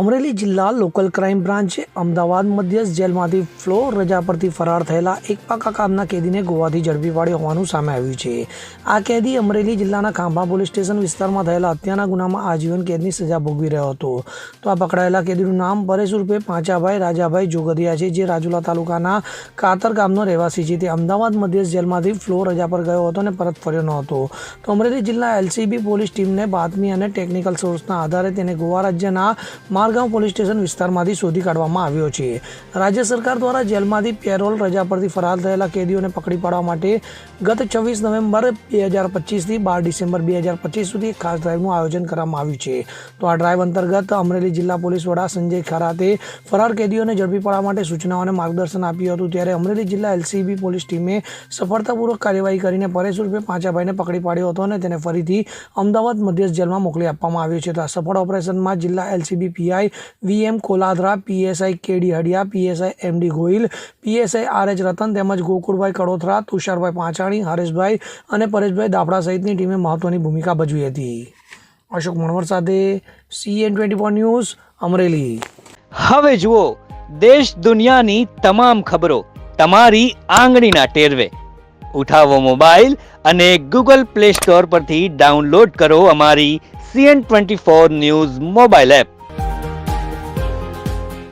અમરેલી જિલ્લા local crime બ્રાન્ચે Ahmedabad મધ્યસ્થ જેલમાંથી ફ્લોર રજા પરથી ફરાર થયેલા એક પાકા કામના કેદીને ગોવાથી ઝડપી પાડ્યો હોવાનું સામે આવ્યું છે. આ કેદી અમરેલી જિલ્લાના ખાંભા પોલીસ સ્ટેશન વિસ્તારમાં થયેલા હત્યાના ગુનામાં આજીવન કેદની સજા ભોગવી રહ્યો હતો. તો આ પકડાયેલા કેદીનું નામ પરેશ રૂપે પાંચાભાઈ, રાજાભાઈ જોગદિયા છે, જે રાજુલા તાલુકાના કાતર ગામનો રહેવાસી છે. તે અમદાવાદ મધ્યસ્થ જેલમાંથી ફ્લોર રજા પર ગયો હતો અને પરત ફર્યો ન હતો તો અમરેલી જિલ્લા એલસીબી પોલીસ ટીમને બાતમી અને ટેકનિકલ સોર્સના આધારે તેને ગોવા રાજ્યના મારગાંવ પોલીસ સ્ટેશન વિસ્તારમાંથી શોધી કાઢવામાં આવ્યો છે. રાજ્ય સરકાર દ્વારા જેલમાંથી પેરોલ રજા પરથી ફરાર થયેલા કેદીઓને પકડી પાડવા માટે ગત છવ્વીસ નવેમ્બર બે હજાર પચીસથી બાર ડિસેમ્બર બે હજાર પચીસ સુધી ખાસ ડ્રાઈવનું આયોજન કરવામાં આવ્યું છે. તો આ ડ્રાઈવ અંતર્ગત અમરેલી જિલ્લા પોલીસ વડા સંજય ખરાતે ફરાર કેદીઓને ઝડપી પાડવા માટે સૂચનાઓ અને માર્ગદર્શન આપ્યું હતું. ત્યારે અમરેલી જિલ્લા એલસીબી પોલીસ ટીમે સફળતાપૂર્વક કાર્યવાહી કરીને પરેશ રૂપે પાંચાભાઈને પકડી પાડ્યો હતો અને તેને ફરીથી અમદાવાદ મધ્યસ્થ જેલમાં મોકલી આપવામાં આવ્યો છે. તો આ સફળ ઓપરેશનમાં જિલ્લા LCB PI VM Koladara, PSI KD Hadiya, PSI MD Gohil, PSI R H Ratan તેમજ ગોકુળભાઈ કડોથરા, તુષારભાઈ પાંચાણી હરેશભાઈ અને પરેશભાઈ દાફડા સહિતની ટીમે મહત્વની ભૂમિકા ભજવી હતી. અશોક મણવર સાથે CN twenty four news, Amreli. હવે જુઓ, દેશ દુનિયાની તમામ ખબરો તમારી આંગળીના ટેરવે. ઉઠાવો મોબાઈલ અને ગૂગલ પ્લે સ્ટોર પરથી ડાઉનલોડ કરો અમારી CN twenty four news mobile app.